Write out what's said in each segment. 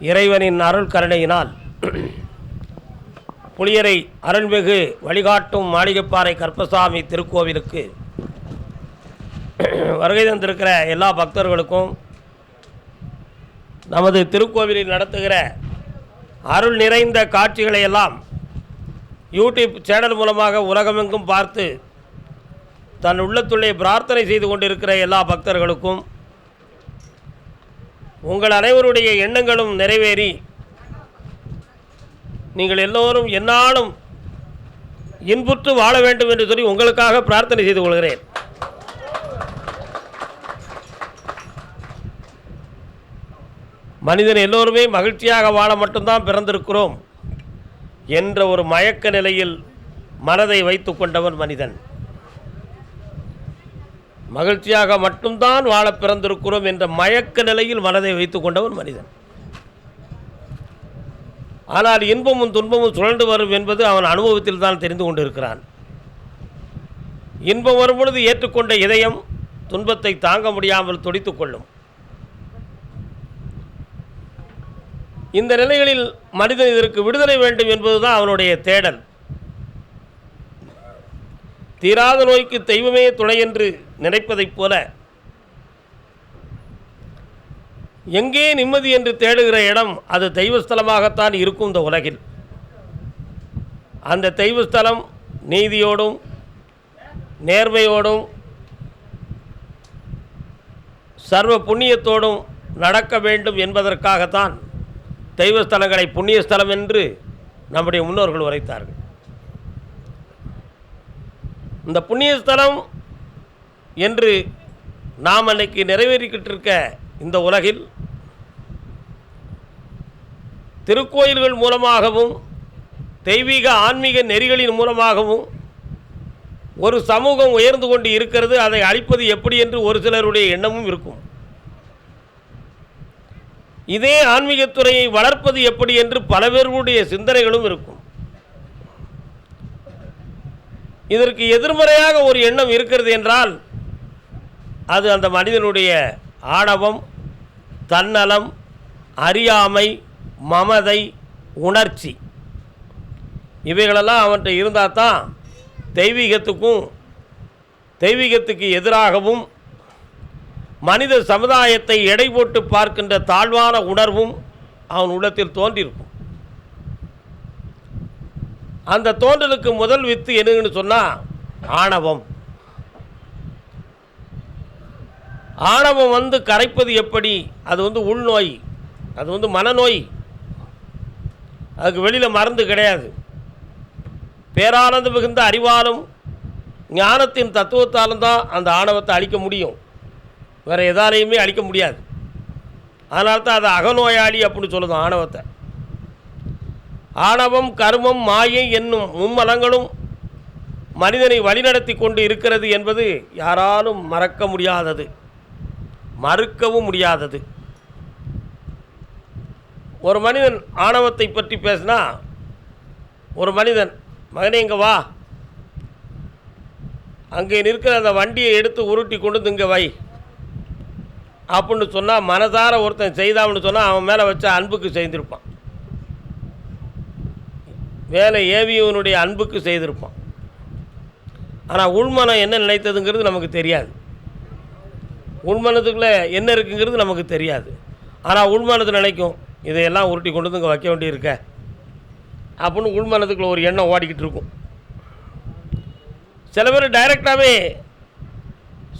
இறைவனின் அருள் கருணையினால் புளியரை அருள்மிகு வழிகாட்டும் மாளிகைப்பாறை கற்பசாமி திருக்கோவிலுக்கு வருகை தந்திருக்கிற எல்லா பக்தர்களுக்கும் நமது திருக்கோவிலில் நடத்துகிற அருள் நிறைந்த காட்சிகளை எல்லாம் யூடியூப் சேனல் மூலமாக உலகமெங்கும் பார்த்து தன் உள்ளத்துள்ளே பிரார்த்தனை செய்து கொண்டிருக்கிற எல்லா பக்தர்களுக்கும் உங்கள் அனைவருடைய எண்ணங்களும் நிறைவேறி நீங்கள் எல்லோரும் என்னாலும் இன்புற்று வாழ வேண்டும் என்று சொல்லி உங்களுக்காக பிரார்த்தனை செய்து கொள்கிறேன். மனிதன் எல்லோருமே மகிழ்ச்சியாக வாழ மட்டும்தான் பிறந்திருக்கிறோம் என்ற ஒரு மயக்க நிலையில் மனதை வைத்து கொண்டவன் மனிதன். மகிழ்ச்சியாக மட்டும்தான் வாழ பிறந்திருக்கிறோம் என்ற மயக்க நிலையில் மனதை வைத்து கொண்டவன் மனிதன். ஆனால் இன்பமும் துன்பமும் சுழண்டு வரும் என்பது அவன் அனுபவத்தில் தான் தெரிந்து கொண்டிருக்கிறான். இன்பம் வரும்பொழுது ஏற்றுக்கொண்ட இதயம் துன்பத்தை தாங்க முடியாமல் துடித்துக் கொள்ளும். இந்த நிலைகளில் மனிதன் இதற்கு விடுதலை வேண்டும் என்பதுதான் அவனுடைய தேடல். தீராத நோய்க்கு தெய்வமே துணை என்று நினைப்பதைப் போல எங்கே நிம்மதி என்று தேடுகிற இடம் அது தெய்வஸ்தலமாகத்தான் இருக்கும் இந்த உலகில். அந்த தெய்வஸ்தலம் நீதியோடும் நேர்மையோடும் சர்வ புண்ணியத்தோடும் நடக்க வேண்டும் என்பதற்காகத்தான் தெய்வஸ்தலங்களை புண்ணியஸ்தலம் என்று நம்முடைய முன்னோர்கள் உரைத்தார்கள். இந்த புண்ணியஸ்தலம் என்று நாம் அன்னைக்கு நிறைவேறிக்கிட்டு இருக்க இந்த உலகில் திருக்கோயில்கள் மூலமாகவும் தெய்வீக ஆன்மீக நெறிகளின் மூலமாகவும் ஒரு சமூகம் உயர்ந்து கொண்டு இருக்கிறது அதை அழிப்பது எப்படி என்று ஒரு சிலருடைய எண்ணமும் இருக்கும். இதே ஆன்மீகத்துறையை வளர்ப்பது எப்படி என்று பல பேர்களுடைய சிந்தனைகளும் இருக்கும். இதற்கு எதிர்மறையாக ஒரு எண்ணம் இருக்கிறது என்றால் அது அந்த மனிதனுடைய ஆணவம் தன்னலம் அறியாமை மமதை உணர்ச்சி. இவைகளெல்லாம் அவன்கிட்ட இருந்தால் தான் தெய்வீகத்துக்கும் தெய்வீகத்துக்கு எதிராகவும் மனித சமுதாயத்தை எடை போட்டு பார்க்கின்ற தாழ்வான உணர்வும் அவன் உள்ளத்தில் தோன்றியிருக்கும். அந்த தோன்றலுக்கு முதல் வித்து என்னன்னு சொன்னால் ஆணவம். ஆணவம் வந்து கரைப்பது எப்படி? அது வந்து உள்நோய். அது வந்து மனநோய். அதுக்கு வெளியில் மருந்து கிடையாது. பேரானந்த மிகுந்த அறிவாலும் ஞானத்தின் தத்துவத்தாலும் தான் அந்த ஆணவத்தை அழிக்க முடியும். வேறு எதாலையுமே அழிக்க முடியாது. அதனால தான் அதை அகநோயாளி அப்படின்னு சொல்லுது ஆணவத்தை. ஆணவம் கர்மம் மாயை என்னும் மும்மலங்களும் மனிதனை வழிநடத்தி கொண்டு இருக்கிறது என்பது யாராலும் மறக்க முடியாதது. மறுக்கவும் முடியாதது. ஒரு மனிதன் ஆணவத்தை பற்றி பேசினா ஒரு மனிதன் மகனே இங்கே வா. அங்கே நிற்கிற அந்த வண்டியை எடுத்து உருட்டி கொண்டு இங்கே வை. அப்படின்னு சொன்னால் மனதார ஒருத்தன் செய்தான்னு சொன்னால் அவன் மேலே வச்ச அன்புக்கு செய்திருப்பான். வேலை ஏவியவனுடைய அன்புக்கு செய்திருப்பான். ஆனால் உள்மனம் என்ன நினைத்ததுங்கிறது நமக்கு தெரியாது. உள்மனத்துக்குள்ளே என்ன இருக்குங்கிறது நமக்கு தெரியாது. ஆனால் உள்மனத்தை நினைக்கும் இதையெல்லாம் உருட்டி கொண்டு வந்து இங்கே வைக்க வேண்டியிருக்க. அப்படின்னு உள்மனத்துக்குள்ள ஒரு எண்ணம் ஓடிக்கிட்டு இருக்கும். சில பேர் டைரெக்டாகவே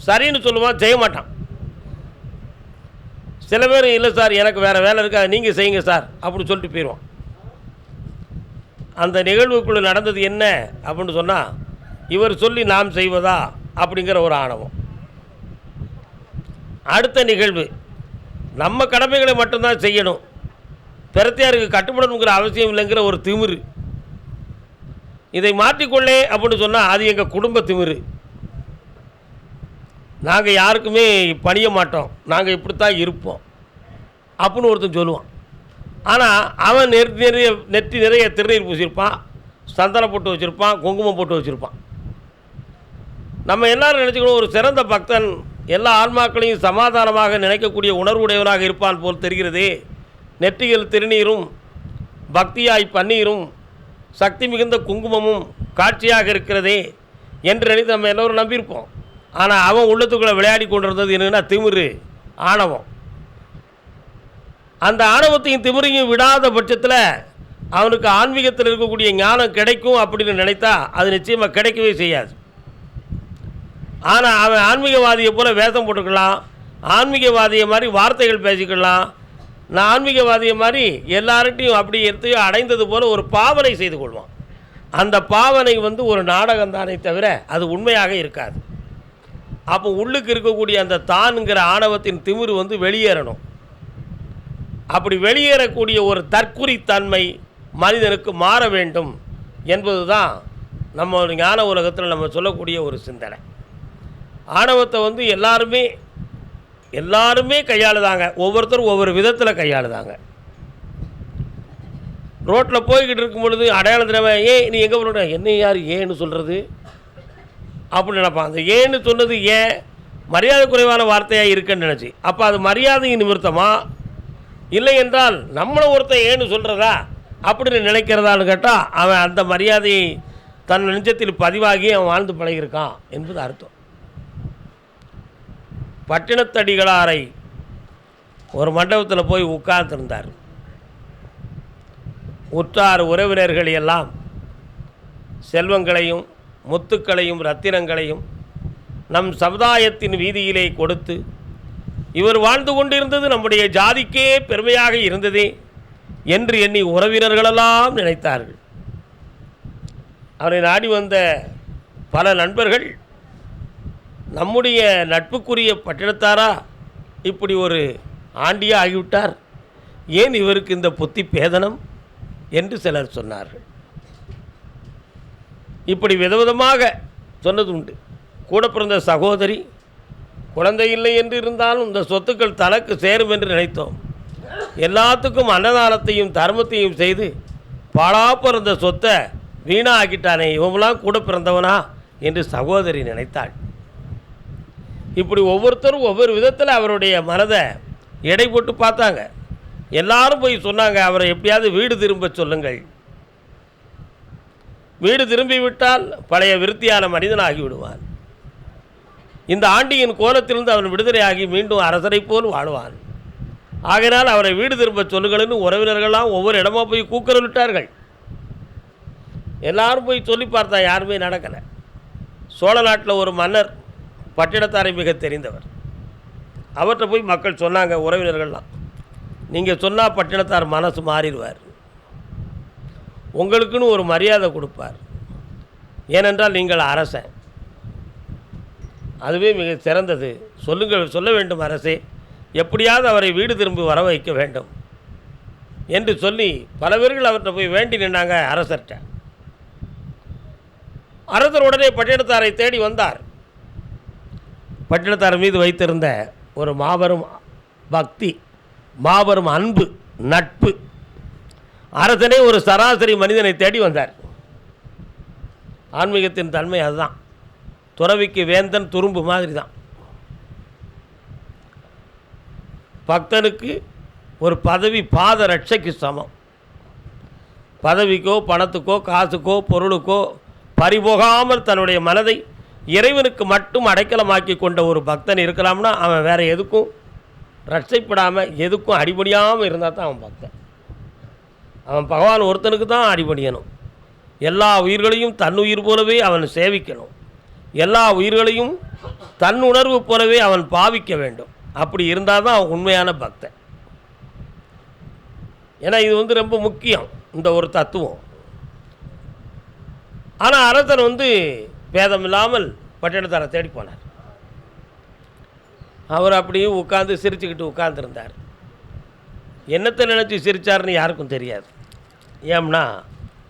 சரின்னு சொல்லுவான் செய்ய மாட்டான். சில பேர் இல்லை சார் எனக்கு வேறு வேலை இருக்கா நீங்கள் செய்யுங்க சார் அப்படின்னு சொல்லிட்டு போயிடுவான் அந்த நிகழ்வுக்குள்ளே நடந்தது என்ன அப்படின்னு சொன்னால் இவர் சொல்லி நாம் செய்வதா அப்படிங்கிற ஒரு ஆணவம். அடுத்த நிகழ்வு நம்ம கடமைகளை மட்டும்தான் செய்யணும். பிரத்தியாருக்கு கட்டுப்படணுங்கிற அவசியம் இல்லைங்கிற ஒரு திமிரு. இதை மாற்றிக்கொள்ளே அப்படின்னு சொன்னால் அது எங்கள் குடும்ப திமிரு. நாங்கள் யாருக்குமே பணிய மாட்டோம். நாங்கள் இப்படித்தான் இருப்போம். அப்படின்னு ஒருத்தன் சொல்லுவான். ஆனால் அவன் நெற் நிறைய நெற்றி நிறைய திருநீர் பூசியிருப்பான் சந்தனம் போட்டு வச்சுருப்பான் குங்குமம் போட்டு வச்சுருப்பான். நம்ம எல்லோரும் நினச்சிக்கணும் ஒரு சிறந்த பக்தன் எல்லா ஆன்மாக்களையும் சமாதானமாக நினைக்கக்கூடிய உணர்வுடையவனாக இருப்பான் போல் தெரிகிறதே. நெற்றியில் திருநீரும் பக்தியாய் பன்னீரும் சக்தி மிகுந்த குங்குமமும் காட்சியாக இருக்கிறதே என்று நினைத்து நம்ம எல்லோரும் நம்பியிருப்போம். ஆனால் அவன் உள்ளத்துக்குள்ளே விளையாடி கொண்டிருந்தது என்னென்னா திமிரு ஆணவம். அந்த ஆணவத்தையும் திமிரையும் விடாத பட்சத்தில் அவனுக்கு ஆன்மீகத்தில் இருக்கக்கூடிய ஞானம் கிடைக்கும் அப்படின்னு நினைத்தா அது நிச்சயமாக கிடைக்கவே செய்யாது. ஆனால் அவன் ஆன்மீகவாதியை போல் வேஷம் போட்டுக்கலாம் ஆன்மீகவாதியை மாதிரி வார்த்தைகள் பேசிக்கலாம் நான் ஆன்மீகவாதியை மாதிரி எல்லார்ட்டையும் அப்படி எடுத்து அடைந்தது போல ஒரு பாவனை செய்து கொள்வான். அந்த பாவனை வந்து ஒரு நாடகம் தானே தவிர அது உண்மையாக இருக்காது. அப்போ உள்ளுக்கு இருக்கக்கூடிய அந்த தான்ங்கிற ஆணவத்தின் திமிரு வந்து வெளியேறணும். அப்படி வெளியேறக்கூடிய ஒரு தற்குறித்தன்மை மனிதனுக்கு மாற வேண்டும் என்பது தான் நம்ம ஞான உலகத்தில் நம்ம சொல்லக்கூடிய ஒரு சிந்தனை. ஆணவத்தை வந்து எல்லாருமே எல்லாருமே கையாளுதாங்க. ஒவ்வொருத்தரும் ஒவ்வொரு விதத்தில் கையாளுதாங்க. ரோட்டில் போய்கிட்டு இருக்கும் பொழுது அடையாளம் தெரியாம ஏன் நீ எங்கே போகிற என்ன யார் ஏன்னு சொல்கிறது அப்படின்னு நினைப்பான். அந்த ஏன்னு சொன்னது ஏன்? மரியாதை குறைவான வார்த்தையாக இருக்குன்னு நினச்சி. அப்போ அது மரியாதையின் நிமித்தமாக இல்லை என்றால் நம்மளை ஒருத்தன் ஏன்னு சொல்கிறதா அப்படின்னு நினைக்கிறதான்னு கேட்டால் அவன் அந்த மரியாதையை தன் நெஞ்சத்தில் பதிவாகி அவன் வாழ்ந்து பழகியிருக்கான் என்பது அர்த்தம். பட்டினத்தடிகளாரை ஒரு மண்டபத்தில் போய் உட்கார்ந்துருந்தார். உற்றார் உறவினர்கள் எல்லாம் செல்வங்களையும் முத்துக்களையும் ரத்தினங்களையும் நம் சமுதாயத்தின் வீதியிலே கொடுத்து இவர் வாழ்ந்து கொண்டிருந்தது நம்முடைய ஜாதிக்கே பெருமையாக இருந்ததே என்று எண்ணி உறவினர்களெல்லாம் நினைத்தார்கள். அவரை நாடி வந்த பல நண்பர்கள் நம்முடைய நட்புக்குரிய பட்டினத்தாரா? இப்படி ஒரு ஆண்டியா ஆகிவிட்டார். ஏன் இவருக்கு இந்த புத்தி பேதனம்? என்று சிலர் சொன்னார்கள். இப்படி விதவிதமாக சொன்னது உண்டு கூட பிறந்த சகோதரி குழந்தை இல்லை என்று இருந்தாலும் இந்த சொத்துக்கள் தனக்கு சேரும் என்று நினைத்தோம். எல்லாத்துக்கும் அன்னதானத்தையும் தர்மத்தையும் செய்து பாழா பிறந்த சொத்தை வீணாக்கிட்டானே இவங்களாம் கூட பிறந்தவனா என்று சகோதரி நினைத்தாள். இப்படி ஒவ்வொருத்தரும் ஒவ்வொரு விதத்தில் அவருடைய மனதை எடை போட்டு பார்த்தாங்க. எல்லாரும் போய் சொன்னாங்க அவரை எப்படியாவது வீடு திரும்ப சொல்லுங்கள். வீடு திரும்பி விட்டால் பழைய விருத்தியான மனிதனாகி விடுவான். இந்த ஆண்டியின் கோலத்திலிருந்து அவன் விடுதலையாகி மீண்டும் அரசரை போல் வாழ்வான். ஆகினால் அவரை வீடு திரும்ப சொல்லுங்கள்னு உறவினர்கள்லாம் ஒவ்வொரு இடமா போய் கூக்குரல் விட்டார்கள் எல்லாரும் போய் சொல்லி பார்த்தா யாருமே நடக்கலை. சோழ நாட்டில் ஒரு மன்னர் பட்டிடத்தாரை மிக தெரிந்தவர். அவர்கிட்ட போய் மக்கள் சொன்னாங்க உறவினர்கள்லாம் நீங்கள் சொன்னால் பட்டினத்தார் மனசு மாறிடுவார். உங்களுக்குன்னு ஒரு மரியாதை கொடுப்பார். ஏனென்றால் நீங்கள் அரசன். அதுவே மிக சிறந்தது. சொல்லுங்கள் சொல்ல வேண்டும் அரசே எப்படியாவது அவரை வீடு திரும்பி வர வைக்க வேண்டும் என்று சொல்லி பல பேர்கள் அவர்கிட்ட போய் வேண்டி நின்றாங்க அரசர்கிட்ட. அரசர் உடனே பட்டினத்தாரை தேடி வந்தார். பட்டினத்தார் மீது வைத்திருந்த ஒரு மாபெரும் பக்தி மாபெரும் அன்பு நட்பு. அரசனே ஒரு சராசரி மனிதனை தேடி வந்தார். ஆன்மீகத்தின் தன்மை அதுதான். துறவிக்கு வேந்தன் துரும்பு மாதிரி தான் பக்தனுக்கு ஒரு பதவி பாத ரட்சைக்கு சமம். பதவிக்கோ பணத்துக்கோ காசுக்கோ பொருளுக்கோ பறிபோகாமல் தன்னுடைய மனதை இறைவனுக்கு மட்டும் அடைக்கலமாக்கி கொண்ட ஒரு பக்தன் இருக்கலாம்னா அவன் வேறு எதுக்கும் ரட்சைப்படாமல் எதுக்கும் அடிபடியாமல் இருந்தால் தான் அவன் பக்தன். அவன் பகவான் ஒருத்தனுக்கு தான் அடிபடியணும் எல்லா உயிர்களையும் தன்னுயிர் போலவே அவன் சேவிக்கணும். எல்லா உயிர்களையும் தன் உணர்வு போலவே அவன் பாவிக்க வேண்டும். அப்படி இருந்தால் தான் அவன் உண்மையான பக்தன். ஏன்னா இது வந்து ரொம்ப முக்கியம் இந்த ஒரு தத்துவம். ஆனால் அரசன் வந்து பேதம் இல்லாமல் பட்டினத்தாரை தேடி போனார். அவர் அப்படியே உட்காந்து சிரிச்சுக்கிட்டு உட்காந்துருந்தார் என்னத்தை நினச்சி சிரித்தார்னு யாருக்கும் தெரியாது. ஏம்னா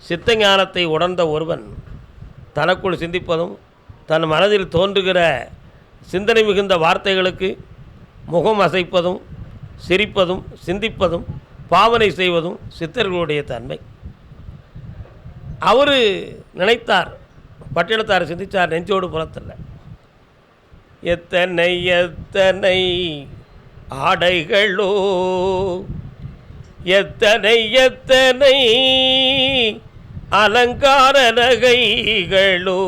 சித்த ஞானத்தை உணர்ந்த ஒருவன் தனக்குள் சிந்திப்பதும் தன் மனதில் தோன்றுகிற சிந்தனை மிகுந்த வார்த்தைகளுக்கு முகம் அசைப்பதும் சிரிப்பதும் சிந்திப்பதும் பாவனை செய்வதும் சித்தர்களுடைய தன்மை. அவர் நினைத்தார் பட்டினத்தார் சிந்திச்சார் நெஞ்சோடு புறத்தில் எத்தனை எத்தனை ஆடைகளோ எத்தனை எத்தனை அலங்கார நகைகளோ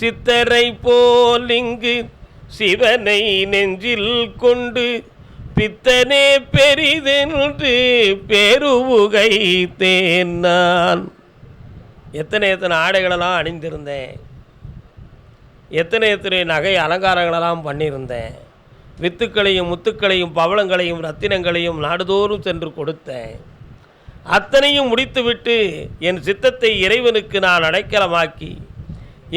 சித்தரை போல் இங்கு சிவனை நெஞ்சில் கொண்டு பித்தனே பெரிதென்று பெருவுகைத்தேன் நான். எத்தனை எத்தனை ஆடைகளெல்லாம் அணிந்திருந்தேன். எத்தனை எத்தனை நகை அலங்காரங்களெல்லாம் பண்ணியிருந்தேன். வித்துக்களையும் முத்துக்களையும் பவளங்களையும் ரத்தினங்களையும் நாடுதோறும் சென்று கொடுத்தேன். அத்தனையும் முடித்துவிட்டு என் சித்தத்தை இறைவனுக்கு நான் அடைக்கலமாக்கி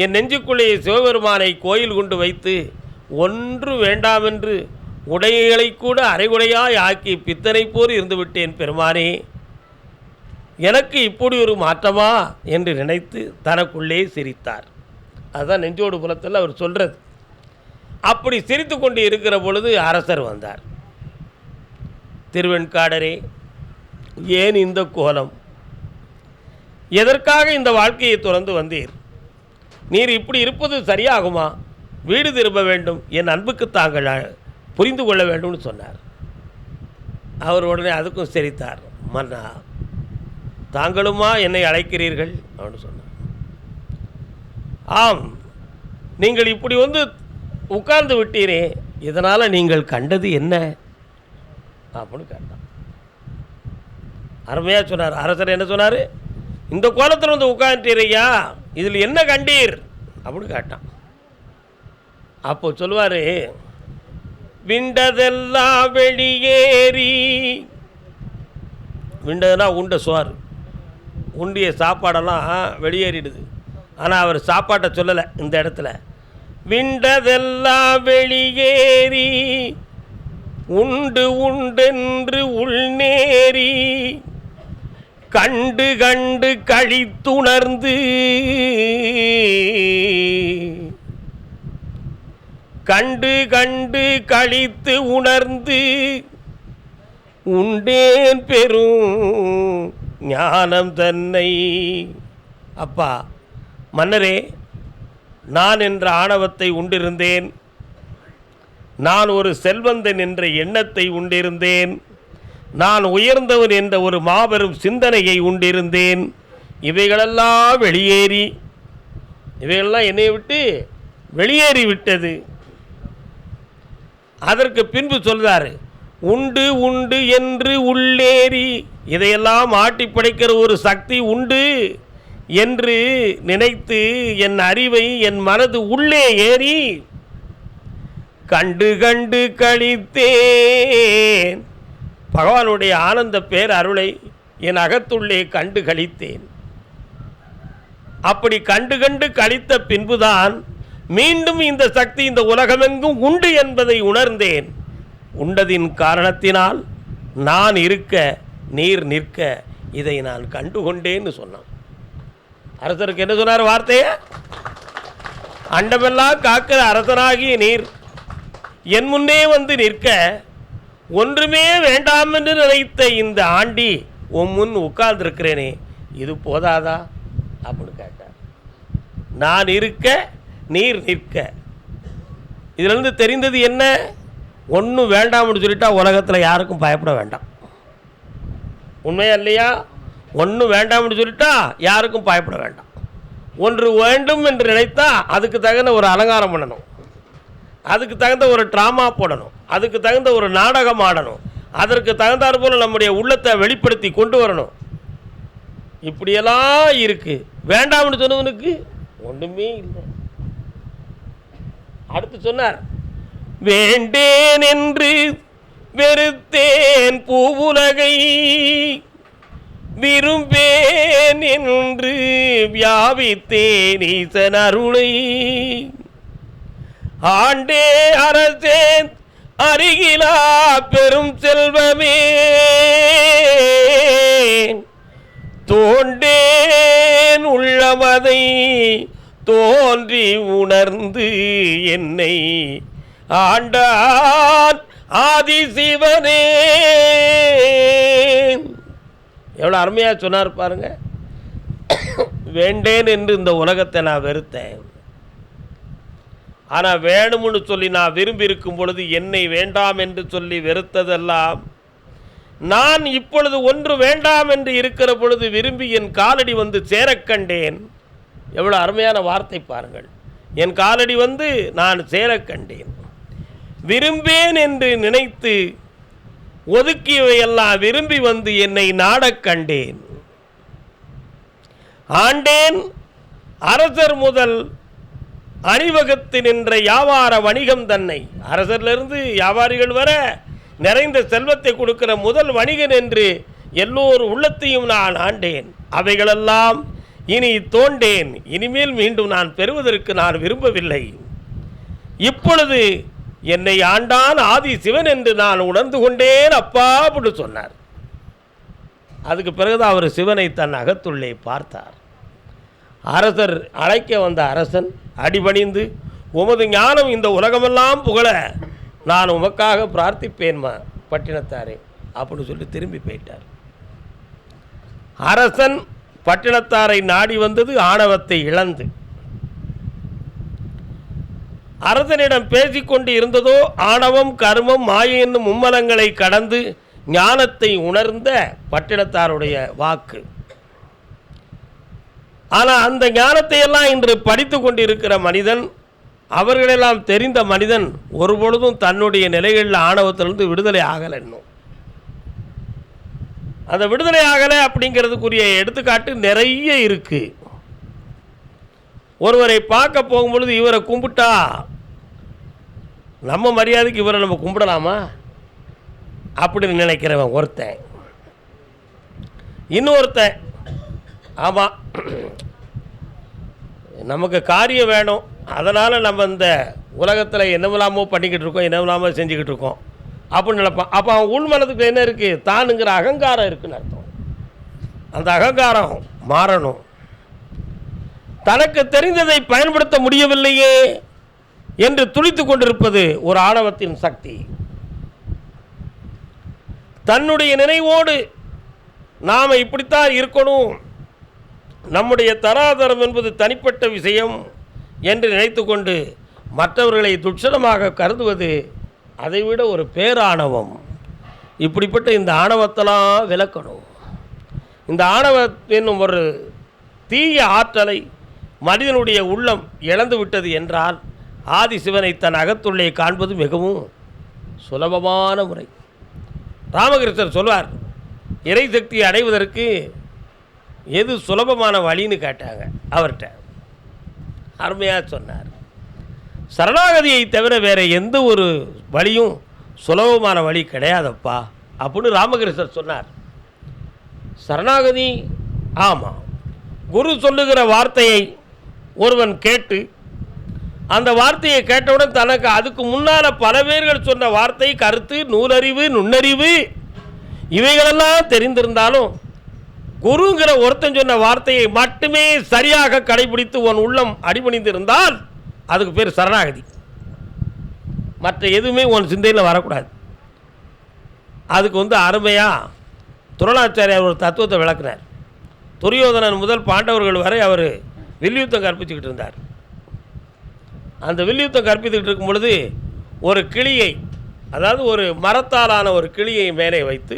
என் நெஞ்சுக்குள்ளே சிவபெருமானை கோயில் கொண்டு வைத்து ஒன்று வேண்டாமென்று உடைகளை கூட அரைகுறையாய் ஆக்கி பித்தனை போல் இருந்துவிட்டேன் பெருமானே. எனக்கு இப்படி ஒரு மாற்றமா? என்று நினைத்து தனக்குள்ளே சிரித்தார். அதுதான் நெஞ்சோடு புலத்தில் அவர் சொல்கிறது அப்படி சிரித்து கொண்டு இருக்கிற பொழுது அரசர் வந்தார். திருவெண்காடரே ஏன் இந்த கோலம்? எதற்காக இந்த வாழ்க்கையை துறந்து வந்தீர்? நீர் இப்படி இருப்பது சரியாகுமா? வீடு திரும்ப வேண்டும். என் அன்புக்கு தாங்கள் அ- புரிந்து கொள்ள வேண்டும்னு சொன்னார். அவர் உடனே அதுக்கும் சிரித்தார். மன்னா தாங்களுமா என்னை அழைக்கிறீர்கள்? அப்படின்னு சொன்னார். ஆம் நீங்கள் இப்படி வந்து உட்கார்ந்து விட்டீரே இதனால் நீங்கள் கண்டது என்ன? அப்படின்னு கேட்டான். அருமையாக சொன்னார். அரசர் என்ன சொன்னார்? இந்த கோலத்தில் வந்து உட்காந்துட்டீரையா இதில் என்ன கண்டீர்? அப்படின்னு கேட்டான். அப்போ சொல்லுவார் விண்டதெல்லாம் வெளியேறி விண்டதுனா உண்ட சோறு. உண்டிய சாப்பாடெல்லாம் வெளியேறிடுது. ஆனால் அவர் சாப்பாட்டை சொல்லலை இந்த இடத்துல. விண்டதெல்லாம் வெளியேறி உண்டு உண்டென்று உள்நேறி கண்டு கண்டு கழித்துணர்ந்து கண்டு கண்டு கழித்து உணர்ந்து உண்டேன் பெரும் ஞானம் தன்னை. அப்பா மன்னரே நான் என்ற ஆணவத்தை உண்டிருந்தேன். நான் ஒரு செல்வந்தன் என்ற எண்ணத்தை உண்டிருந்தேன். நான் உயர்ந்தவன் என்ற ஒரு மாபெரும் சிந்தனையை உண்டிருந்தேன். இவைகளெல்லாம் வெளியேறி இவைகளெல்லாம் என்னை விட்டு வெளியேறி விட்டது. அதற்கு பின்பு சொல்கிறார் உண்டு உண்டு என்று உள்ளேறி இதையெல்லாம் ஆட்டி படைக்கிற ஒரு சக்தி உண்டு என்று நினைத்து என் அறிவை என் மனது உள்ளே ஏறி கண்டு கண்டு கழித்தேன். பகவானுடைய ஆனந்த பேர் அருளை என் அகத்துள்ளே கண்டு கழித்தேன். அப்படி கண்டு கண்டு கழித்த பின்புதான் மீண்டும் இந்த சக்தி இந்த உலகமெங்கும் உண்டு என்பதை உணர்ந்தேன். உண்டதின் காரணத்தினால் நான் இருக்க நீர் நிற்க இதை நான் கண்டுகொண்டேன்னு சொன்னான். அரசருக்கு என்ன சொன்னார் வார்த்தையை? அண்டமெல்லாம் காக்கிற அரசனாகிய நீர் என் முன்னே வந்து நிற்க ஒன்றுமே வேண்டாம் என்று நினைத்த இந்த ஆண்டி உன் முன் உட்கார்ந்துருக்கிறேனே இது போதாதா? அப்படின்னு கேட்டார். நான் இருக்க நீர் நிற்க. இதிலிருந்து தெரிந்தது என்ன? ஒன்றும் வேண்டாம்னு சொல்லிட்டா உலகத்தில் யாருக்கும் பயப்பட வேண்டாம். உண்மையா இல்லையா? ஒன்றும் வேண்டாம்னு சொல்லிட்டா யாருக்கும் பயப்பட வேண்டாம். ஒன்று வேண்டும் என்று நினைத்தா அதுக்கு தகுந்த ஒரு அலங்காரம் பண்ணணும். அதுக்கு தகுந்த ஒரு ட்ராமா போடணும். அதுக்கு தகுந்த ஒரு நாடகம் ஆடணும். அதற்கு தகுந்தாற் போல் நம்முடைய உள்ளத்தை வெளிப்படுத்தி கொண்டு வரணும். இப்படியெல்லாம் இருக்கு. வேண்டாம்னு சொன்னவனுக்கு ஒன்றுமே இல்லை. அடுத்து சொன்னார் வேண்டேன் என்று வெறுத்தேன் பூவுலகை விரும்பேன் என்று வியாபித்தேன் ஈசன் அருளை. ஆண்டே அரசே அருகிலா பெரும் செல்வமே. தோண்டேன் உள்ளமதை தோன்றி உணர்ந்து என்னை ஆண்டான் ஆதிசிவனே எவ்வளோ அருமையாக சொன்னார் பாருங்க. வேண்டேன் என்று இந்த உலகத்தை நான் வெறுத்தேன். ஆனால் வேணும்னு சொல்லி நான் விரும்பி இருக்கும் பொழுது என்னை வேண்டாம் என்று சொல்லி வெறுத்ததெல்லாம் நான் இப்பொழுது ஒன்று வேண்டாம் என்று இருக்கிற பொழுது விரும்பி என் காலடி வந்து சேரக்கண்டேன் எவ்வளோ அருமையான வார்த்தை பாருங்கள். என் காலடி வந்து நான் சேரக்கண்டேன் விரும்பேன் என்று நினைத்து ஒதுக்கியவையெல்லாம் விரும்பி வந்து என்னை நாடக் கண்டேன். ஆண்டேன் அரசர் முதல் அணிவகுத்து நின்ற வியாபார வணிகம் தன்னை. அரசர்லேருந்து வியாபாரிகள் வர நிறைந்த செல்வத்தை கொடுக்கிற முதல் வணிகன் என்று எல்லோர் உள்ளத்தையும் நான் ஆண்டேன். அவைகளெல்லாம் இனி தோண்டேன் இனிமேல் மீண்டும் நான் பெறுவதற்கு நான் விரும்பவில்லை. இப்பொழுது என்னை ஆண்டான் ஆதி சிவன் என்று நான் உணர்ந்து கொண்டேன் அப்பா அப்படின்னு சொன்னார். அதுக்கு பிறகுதான் அவர் சிவனை தன் அகத்துள்ளே பார்த்தார். அரசர் அழைக்க வந்த அரசன் அடிபணிந்து உமது ஞானம் இந்த உலகமெல்லாம் புகழ. நான் உமக்காக பிரார்த்திப்பேன்மா பட்டினத்தாரே அப்படின்னு சொல்லி திரும்பி போயிட்டார். அரசன் பட்டினத்தாரை நாடி வந்தது ஆணவத்தை இழந்து. அரசனிடம் பேசிக்கொண்டு இருந்ததோ ஆணவம் கர்மம் மாய என்னும் மும்மலங்களை கடந்து ஞானத்தை உணர்ந்த பட்டினத்தாருடைய வாக்கு. ஆனால் அந்த ஞானத்தை எல்லாம் இன்று படித்து கொண்டிருக்கிற மனிதன் அவர்களெல்லாம் தெரிந்த மனிதன் ஒருபொழுதும் தன்னுடைய நிலைகளில் ஆணவத்திலிருந்து விடுதலை ஆகலை இன்னும். அந்த விடுதலை ஆகலை அப்படிங்கிறதுக்குரிய எடுத்துக்காட்டு நிறைய இருக்கு. ஒருவரை பார்க்க போகும்பொழுது இவரை கும்பிட்டா நம்ம மரியாதைக்கு இவரை நம்ம கும்பிடலாமா? அப்படின்னு நினைக்கிறவன் ஒருத்தன். இன்னொருத்தன் ஆமாம் நமக்கு காரியம் வேணும். அதனால் நம்ம இந்த உலகத்தில் என்னவெல்லாமோ பண்ணிக்கிட்டு இருக்கோம் என்னவெல்லாமோ செஞ்சுக்கிட்டு இருக்கோம். அப்படின்னு நினைப்பான் அப்போ அவன் உள்மனதுக்கு என்ன இருக்குது தானுங்கிற அகங்காரம் இருக்குன்னு அர்த்தம். அந்த அகங்காரம் மாறணும். தனக்கு தெரிந்ததை பயன்படுத்த முடியவில்லையே என்று துடித்து கொண்டிருப்பது ஒரு ஆணவத்தின் சக்தி. தன்னுடைய நினைவோடு நாம் இப்படித்தான் இருக்கணும். நம்முடைய தராதரம் என்பது தனிப்பட்ட விஷயம் என்று நினைத்துக்கொண்டு மற்றவர்களை துட்சணமாக கருதுவது அதைவிட ஒரு பேராணவம். இப்படிப்பட்ட இந்த ஆணவத்தெல்லாம் விளக்கணும். இந்த ஆணவ என்னும் ஒரு தீய ஆற்றலை மனிதனுடைய உள்ளம் இழந்து விட்டது என்றால் ஆதி சிவனை தன் அகத்துள்ளே காண்பது மிகவும் சுலபமான முறை. ராமகிருஷ்ணர் சொல்வார் இறைசக்தியை அடைவதற்கு எது சுலபமான வழின்னு கேட்டாங்க அவர்கிட்ட. அருமையாக சொன்னார். சரணாகதியை தவிர வேறு எந்த ஒரு வழியும் சுலபமான வழி கிடையாதப்பா அப்படின்னு ராமகிருஷ்ணர் சொன்னார். சரணாகதி ஆமாம் குரு சொல்லுகிற வார்த்தையை ஒருவன் கேட்டு அந்த வார்த்தையை கேட்டவுடன் தனக்கு அதுக்கு முன்னால் பல பேர்கள் சொன்ன வார்த்தை கருத்து நூலறிவு நுண்ணறிவு இவைகளெல்லாம் தெரிந்திருந்தாலும் குருங்கிற ஒருத்தன் சொன்ன வார்த்தையை மட்டுமே சரியாக கடைபிடித்து உன் உள்ளம் அடிபணிந்திருந்தால் அதுக்கு பேர் சரணாகதி. மற்ற எதுவுமே உன் சிந்தையில் வரக்கூடாது. அதுக்கு வந்து அருமையாக துரணாச்சாரியார் ஒரு தத்துவத்தை விளக்குனார். துரியோதனன் முதல் பாண்டவர்கள் வரை அவர் வில்யுத்தம் கற்பிச்சுக்கிட்டு இருந்தார். அந்த வில்யுத்தம் கற்பித்துக்கிட்டு இருக்கும் பொழுது ஒரு கிளியை அதாவது ஒரு மரத்தாலான ஒரு கிளியை மேலே வைத்து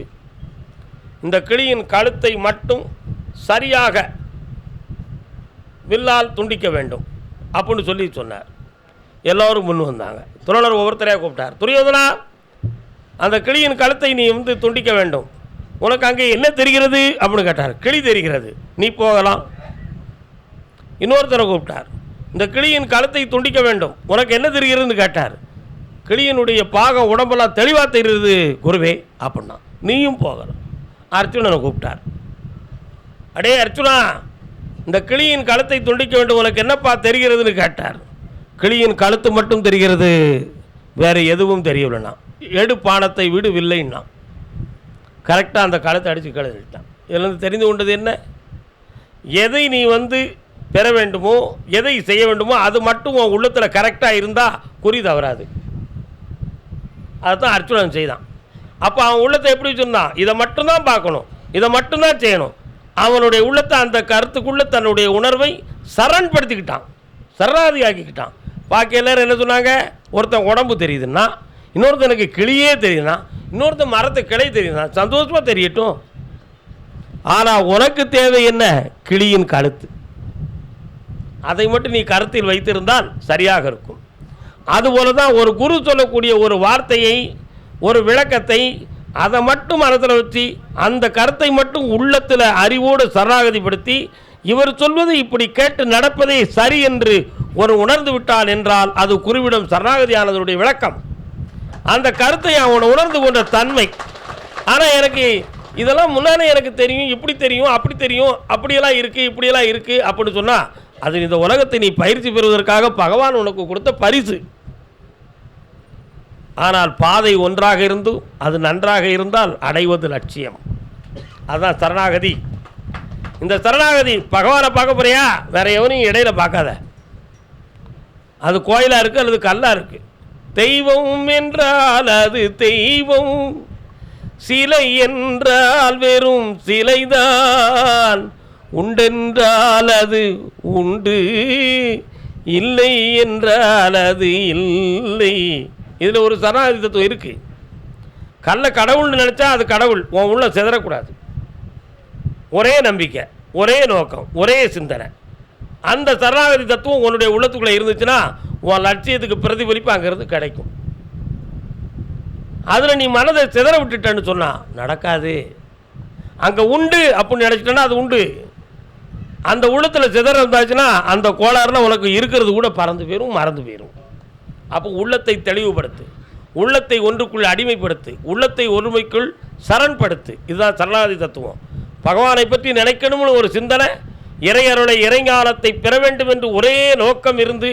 இந்த கிளியின் கழுத்தை மட்டும் சரியாக வில்லால் துண்டிக்க வேண்டும். அப்படின்னு சொல்லி சொன்னார். எல்லோரும் முன் வந்தாங்க. துறனர் ஒவ்வொருத்தரையாக கூப்பிட்டார். துரியோதனா அந்த கிளியின் கழுத்தை நீ வந்து துண்டிக்க வேண்டும். உனக்கு அங்கே என்ன தெரிகிறது? அப்படின்னு கேட்டார். கிளி தெரிகிறது. நீ போகலாம். இன்னொருத்தரை கூப்பிட்டார். இந்த கிளியின் கழுத்தை துண்டிக்க வேண்டும். உனக்கு என்ன தெரிகிறதுன்னு கேட்டார். கிளியினுடைய பாகம் உடம்பெல்லாம் தெளிவாக தெரிகிறது. குருவே அப்படின்னா நீயும் போகலாம். அர்ஜுனனை கூப்பிட்டார். அடே அர்ஜுனா இந்த கிளியின் கழுத்தை துண்டிக்க வேண்டும் உனக்கு என்னப்பா தெரிகிறதுன்னு கேட்டார். கிளியின் கழுத்து மட்டும் தெரிகிறது வேறு எதுவும் தெரியவில்லைண்ணா. எடு பானத்தை விடுவில்லைன்னா கரெக்டாக அந்த கழுத்தை அடித்து கழுதிட்டான் இதுலேருந்து தெரிந்து கொண்டது என்ன? எதை நீ வந்து பெற வேண்டுமோ எதை செய்ய வேண்டுமோ அது மட்டும் உன் உள்ளத்தில் கரெக்டாக இருந்தால் குறி தவறாது. அதுதான் அர்ச்சுனன் செய்தான். அப்போ அவன் உள்ளத்தை எப்படி வச்சுருந்தான் இதை மட்டும்தான் பார்க்கணும். இதை மட்டும்தான் செய்யணும். அவனுடைய உள்ளத்தை அந்த கருத்துக்குள்ளே தன்னுடைய உணர்வை சரண்படுத்திக்கிட்டான். சரணாதி ஆக்கிக்கிட்டான் பாக்கி எல்லாரும் என்ன சொன்னாங்க? ஒருத்தன் உடம்பு தெரியுதுன்னா இன்னொருத்தனுக்கு கிளியே தெரியுதுன்னா இன்னொருத்தன் மரத்து கிளை தெரியுதுன்னா சந்தோஷமாக தெரியட்டும். ஆனால் உனக்கு தேவை என்ன? கிளியின் கழுத்து. அதை மட்டும் நீ கருத்தில் வைத்திருந்தால் சரியாக இருக்கும். அதுபோல தான் ஒரு குரு சொல்லக்கூடிய ஒரு வார்த்தையை ஒரு விளக்கத்தை அதை மட்டும் மனத்தில் வச்சு அந்த கருத்தை மட்டும் உள்ளத்தில் அறிவோடு சரணாகதிப்படுத்தி இவர் சொல்வது இப்படி கேட்டு நடப்பதே சரி என்று ஒரு உணர்ந்து விட்டான் என்றால் அது குருவிடம் சரணாகதியானதனுடைய விளக்கம். அந்த கருத்தை அவன் உணர்ந்து கொண்ட தன்மை. ஆனால் எனக்கு இதெல்லாம் முன்னாலே எனக்கு தெரியும் இப்படி தெரியும் அப்படி தெரியும் அப்படியெல்லாம் இருக்குது இப்படியெல்லாம் இருக்குது அப்படின்னு சொன்னால் அது இந்த உலகத்தை நீ பயிற்சி பெறுவதற்காக பகவான் உனக்கு கொடுத்த பரிசு. ஆனால் பாதை ஒன்றாக இருந்தும் அது நன்றாக இருந்தால் அடைவது லட்சியம். அதுதான் சரணாகதி. இந்த சரணாகதி பகவானை பார்க்க போறியா? வேற எவனையும் இடையில பார்க்காத. அது கோயிலாக இருக்குது அல்லது கல்லாக இருக்குது தெய்வம் என்றால் அது தெய்வம். சிலை என்றால் வெறும் சிலைதான். உண்டென்றால் அது உண்டு. இல்லை என்றால் அது இல்லை. இதில் ஒரு சரணாகதி தத்துவம் இருக்குது கல்ல கடவுள்னு நினச்சா அது கடவுள் உன் உள்ள சிதறக்கூடாது. ஒரே நம்பிக்கை ஒரே நோக்கம் ஒரே சிந்தனை. அந்த சரணாகதி தத்துவம் உன்னுடைய உள்ளத்துக்குள்ளே இருந்துச்சுன்னா உன் லட்சியத்துக்கு பிரதிபலிப்பு அங்கேருந்து கிடைக்கும். அதில் நீ மனதை சிதற விட்டுட்டேன்னு சொன்னால் நடக்காது. அங்கே உண்டு அப்படின்னு நினச்சிட்டேன்னா அது உண்டு. அந்த உள்ளத்தில் சிதற இருந்தாச்சுன்னா அந்த கோளாறுல உனக்கு இருக்கிறது கூட பறந்து போயிடும் மறந்து போயிடும் அப்போ உள்ளத்தை தெளிவுபடுத்து. உள்ளத்தை ஒன்றுக்குள் அடிமைப்படுத்து. உள்ளத்தை ஒருமைக்குள் சரண்படுத்து. இதுதான் சரணாதி தத்துவம். பகவானை பற்றி நினைக்கணும்னு ஒரு சிந்தனை இறையருளை இறைஞானத்தை பெற வேண்டும் என்று ஒரே நோக்கம் இருந்து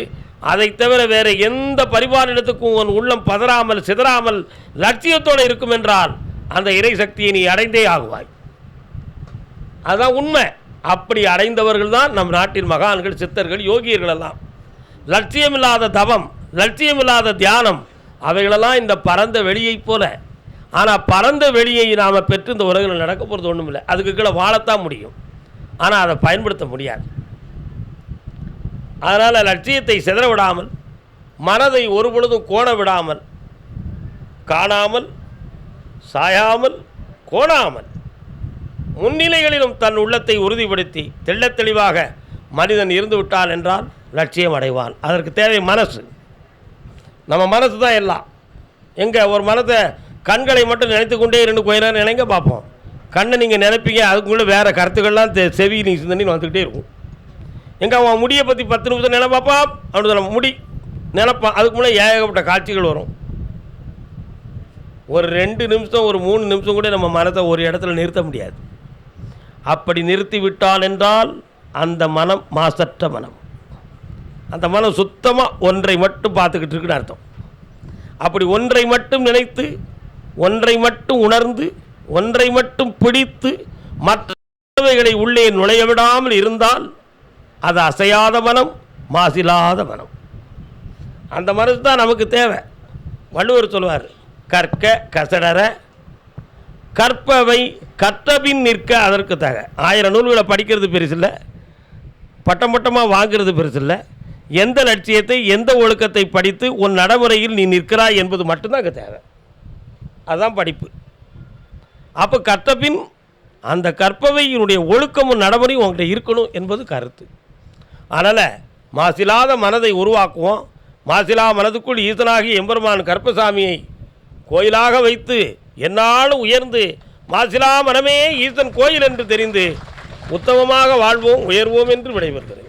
அதை தவிர வேறு எந்த பரிபாலனத்துக்கும் உன் உள்ளம் பதறாமல் சிதறாமல் லட்சியத்தோடு இருக்கும் என்றால் அந்த இறை சக்தியை நீ அடைந்தே ஆகுவாய். அதுதான் உண்மை. அப்படி அடைந்தவர்கள் தான் நம் நாட்டின் மகான்கள் சித்தர்கள் யோகியர்கள் எல்லாம். லட்சியமில்லாத தவம் லட்சியமில்லாத தியானம். அவைகளெல்லாம் இந்த பரந்த வெளியைப் போல. ஆனால் பரந்த வெளியை நாம் பெற்று இந்த உலகில் நடக்க போகிறது ஒன்றும் இல்லை அதுக்கு கீழே வாழத்தான் முடியும். ஆனால் அதை பயன்படுத்த முடியாது. அதனால் லட்சியத்தை சிதற விடாமல் மனதை ஒரு பொழுதும் கோண விடாமல் காணாமல் சாயாமல் கோணாமல் முன்னிலைகளிலும் தன் உள்ளத்தை உறுதிப்படுத்தி தெள்ளத் தெளிவாக மனிதன் இருந்து விட்டான் என்றால் லட்சியம் அடைவான். அதற்கு தேவை மனசு. நம்ம மனசு தான் எல்லாம். எங்கே ஒரு மனத்தை கண்களை மட்டும் நினைத்து கொண்டே இருந்து கொஞ்ச நேரம் நினைங்க பார்ப்போம். கண்ணை நீங்கள் நினைப்பீங்க அதுக்குள்ளே வேறு கருத்துக்கள்லாம் தெ- செவி நீ சிந்தனை வந்துக்கிட்டே இருக்கும். எங்கே அவன் முடியை பற்றி பத்து நிமிஷம் நினைப்பாப்பா அப்படின்னு சொல்ல முடி நினைப்பான் அதுக்கு முன்னே ஏகப்பட்ட காட்சிகள் வரும். ஒரு ரெண்டு நிமிஷம் ஒரு மூணு நிமிஷம் கூட நம்ம மனத்தை ஒரு இடத்துல நிறுத்த முடியாது. அப்படி நிறுத்தி விட்டால் என்றால் அந்த மனம் மாசற்ற மனம். அந்த மனம் சுத்தமாக ஒன்றை மட்டும் பார்த்துக்கிட்டு இருக்குன்னு அர்த்தம். அப்படி ஒன்றை மட்டும் நினைத்து ஒன்றை மட்டும் உணர்ந்து ஒன்றை மட்டும் பிடித்து மற்றவைகளை உள்ளே நுழைய விடாமல் இருந்தால் அது அசையாத மனம் மாசில்லாத மனம். அந்த மனசு தான் நமக்கு தேவை. வள்ளுவர் சொல்லுவார் கற்க கசடர கற்பவை கற்றபின் நிற்க அதற்கு தக. ஆயிரம் நூல்களை படிக்கிறது பெருசில்லை பட்டம் பட்டமாக வாங்கிறது பெருசில்லை எந்த லட்சியத்தை எந்த ஒழுக்கத்தை படித்து உன் நடைமுறையில் நீ நிற்கிறாய் என்பது மட்டும்தான் அங்கே தேவை. அதுதான் படிப்பு. அப்போ கற்றபின் அந்த கற்பவையினுடைய ஒழுக்கமும் நடைமுறையும் உங்கள்கிட்ட இருக்கணும் என்பது கருத்து. அதனால் மாசிலாத மனதை உருவாக்குவோம். மாசிலா மனதுக்குள் ஈசனாகி எம்பெருமான் கற்பசாமியை கோயிலாக வைத்து என்னாலும் உயர்ந்து மாசிலா மனமே ஈசன் கோயில் என்று தெரிந்து உத்தமமாக வாழ்வோம் உயர்வோம் என்று விடைபெறுகிறேன்.